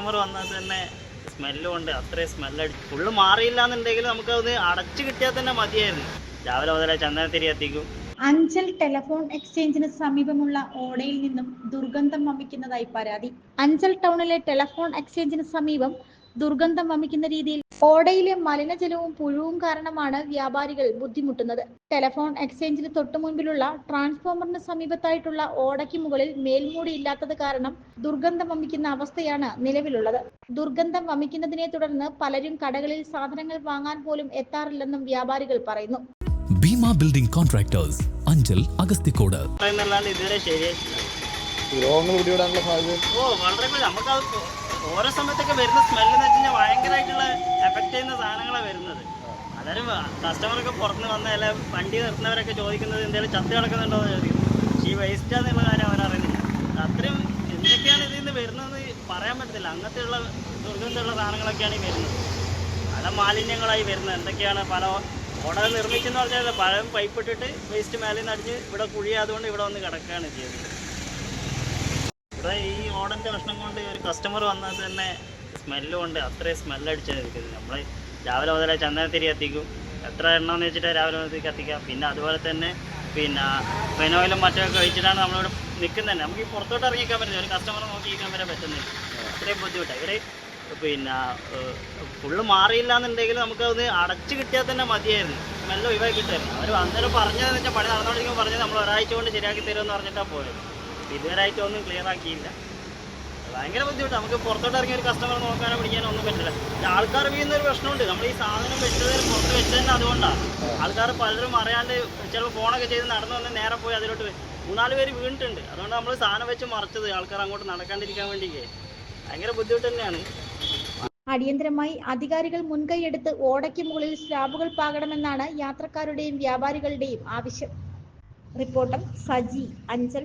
Customer വന്നാൽ തന്നെ സ്മെല്ലും ഉണ്ട്. അത്രയും സ്മെല്ലടിച്ച് ഫുള്ള് മാറിയില്ല എന്നുണ്ടെങ്കിൽ നമുക്കത് അടച്ചു കിട്ടിയാൽ തന്നെ മതിയായിരുന്നു. രാവിലെ മുതലേ ചന്ദനത്തിരി എത്തിക്കും. അഞ്ചൽ ടെലഫോൺ എക്സ്ചേഞ്ചിന് സമീപമുള്ള ഓടയിൽ നിന്നും ദുർഗന്ധം വമിക്കുന്നതായി പരാതി. അഞ്ചൽ ടൗണിലെ ടെലഫോൺ എക്സ്ചേഞ്ചിന് സമീപം ദുർഗന്ധം വമിക്കുന്ന രീതിയിൽ ഓടയിലെ മലിനജലവും പുഴുവും കാരണമാണ് വ്യാപാരികൾ ബുദ്ധിമുട്ടുന്നത്. ടെലഫോൺ എക്സ്ചേഞ്ചിന് തൊട്ടു മുൻപിലുള്ള ട്രാൻസ്ഫോമറിന് സമീപത്തായിട്ടുള്ള ഓടയ്ക്ക് മുകളിൽ മേൽമൂടി ഇല്ലാത്തത് കാരണം ദുർഗന്ധം വമിക്കുന്ന അവസ്ഥയാണ് നിലവിലുള്ളത്. ദുർഗന്ധം വമിക്കുന്നതിനെ തുടർന്ന് പലരും കടകളിൽ സാധനങ്ങൾ വാങ്ങാൻ പോലും എത്താറില്ലെന്നും വ്യാപാരികൾ പറയുന്നു. Bheema building contractors Anchal Agasthikode. രോഗങ്ങൾ പിടിപെടാനുള്ള സാധ്യത? ഓ വളരെ നമുക്കത് ഓരോ സമയത്തൊക്കെ വരുന്ന സ്മെല്ല് എന്ന് വെച്ചാൽ ഭയങ്കരമായിട്ടുള്ള എഫക്റ്റ് ചെയ്യുന്ന സാധനങ്ങളാണ് വരുന്നത്. അതായത് കസ്റ്റമറൊക്കെ പുറത്ത് വന്ന അല്ല വണ്ടി നിർത്തുന്നവരൊക്കെ ചോദിക്കുന്നത് എന്തെങ്കിലും ചത്ത് കിടക്കുന്നുണ്ടോ എന്ന് ചോദിക്കുന്നു പക്ഷേ ഈ വേസ്റ്റ് എന്നുള്ള കാര്യം അവരറിയുന്നില്ല അത്രയും എന്തൊക്കെയാണ് ഇതിൽ നിന്ന് വരുന്നതെന്ന് പറയാൻ പറ്റത്തില്ല. അങ്ങനത്തെയുള്ള ദുർഗന്ധമുള്ള സാധനങ്ങളൊക്കെയാണ് ഈ വരുന്നത്. പല മാലിന്യങ്ങളായി വരുന്നത്. എന്തൊക്കെയാണ് പല ഓട നിർമ്മിച്ചെന്ന് പറഞ്ഞാൽ പഴം പൈപ്പ് ഇട്ടിട്ട് വേസ്റ്റ് മേലെ നിന്ന് ഇവിടെ കുഴിയാതുകൊണ്ട് ഇവിടെ വന്ന് കിടക്കുകയാണ് ചെയ്യുന്നത്. ഇവിടെ ഈ ഓടന്റെ പ്രശ്നം കൊണ്ട് ഒരു കസ്റ്റമർ വന്നാൽ തന്നെ സ്മെല്ല് കൊണ്ട് അത്രയും സ്മെല്ലടിച്ചാണ് നമ്മൾ രാവിലെ മുതലേ ചന്ദനത്തിരി എത്തിക്കും എത്ര എണ്ണമെന്ന് വെച്ചിട്ട് രാവിലെ മുതൽ കത്തിക്കാം? പിന്നെ അതുപോലെ തന്നെ പിന്നെ ഫെനോയിലും മറ്റൊക്കെ കഴിച്ചിട്ടാണ് നമ്മളിവിടെ നിൽക്കുന്നത് തന്നെ നമുക്ക് ഈ പുറത്തോട്ട് ഇറങ്ങിക്കാൻ പറ്റുന്നത് ഒരു കസ്റ്റമറെ നോക്കിയിരിക്കാൻ വരെ പറ്റുന്നില്ല. അത്രയും ബുദ്ധിമുട്ടാണ് ഇവർ പിന്നെ ഫുള്ള് മാറിയില്ല എന്നുണ്ടെങ്കിൽ നമുക്കത് അടച്ചു കിട്ടിയാൽ തന്നെ മതിയായിരുന്നു. സ്മെല്ല് ഒഴിവാക്കി കിട്ടുമായിരുന്നു അവർ അന്നേരം പറഞ്ഞതെന്ന് വെച്ചാൽ പണി നടന്നുകൊണ്ടിരിക്കുമ്പോൾ പറഞ്ഞത് നമ്മൾ ഒരാഴ്ച കൊണ്ട് ശരിയാക്കി തരുമെന്ന് പറഞ്ഞിട്ടാണ് പോയത്. ഇതുവരായിട്ട് ഒന്നും ക്ലിയർ ആക്കിയില്ല. ഭയങ്കര ബുദ്ധിമുട്ട്. നമുക്ക് പുറത്തോട്ട് ഇറങ്ങിയ ഒരു കസ്റ്റമർ നോക്കാനോ പിടിക്കാനോ ഒന്നും പറ്റില്ല ആൾക്കാർ വീഴുന്ന ഒരു പ്രശ്നമുണ്ട്. നമ്മൾ ഈ സാധനം വെച്ചത് പുറത്ത് വെച്ചതന്നെ അതുകൊണ്ടാണ് ആൾക്കാർ പലരും അറിയാണ്ട് ചിലപ്പോൾ ഫോണൊക്കെ ചെയ്ത് നടന്നു വന്ന് നേരെ പോയി അതിലോട്ട്. മൂന്നാൽ പേര് വീണിട്ടുണ്ട്. അതുകൊണ്ട് നമ്മൾ സാധനം വെച്ച് മറച്ചത് ആൾക്കാർ അങ്ങോട്ട് നടക്കാണ്ടിരിക്കാൻ വേണ്ടിയേ. ഭയങ്കര ബുദ്ധിമുട്ട് തന്നെയാണ്. അടിയന്തരമായി അധികാരികൾ മുൻകൈയെടുത്ത് ഓടയ്ക്ക് മുകളിൽ സ്ലാബുകൾ പാകണമെന്നാണ് യാത്രക്കാരുടെയും വ്യാപാരികളുടെയും ആവശ്യം. റിപ്പോർട്ടർ സജി അഞ്ചൽ